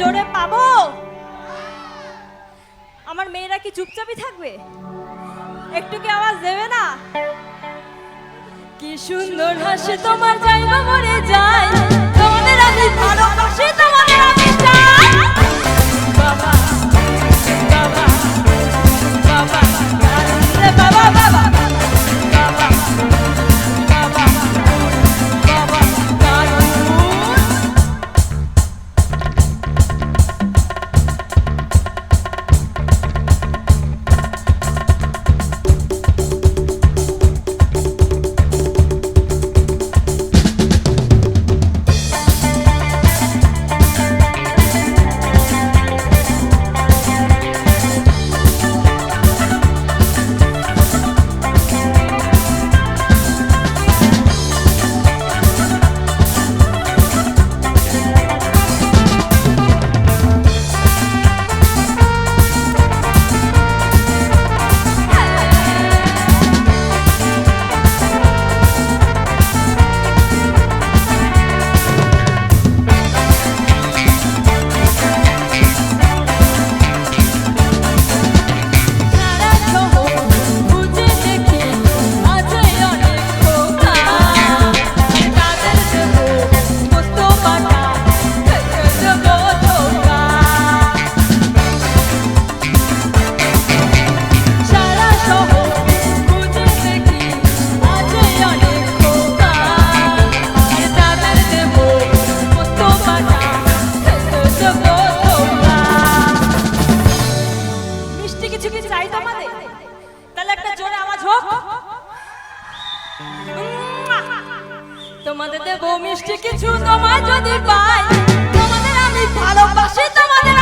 জোরে পাবো? আমার মেয়েরা কি চুপচাপই থাকবে? একটু কি আওয়াজ দেবে না? কি সুন্দর হাসে তোমার যাই মরে যায়। তোমাদের আমি ভালোবাসি মিষ্টি কিছু তোমাদের? তাহলে একটা! তোমাদের দেবো মিষ্টি কিছু তোমার যদি পাই। তোমাদের আমি ভালোবাসি, তোমাদের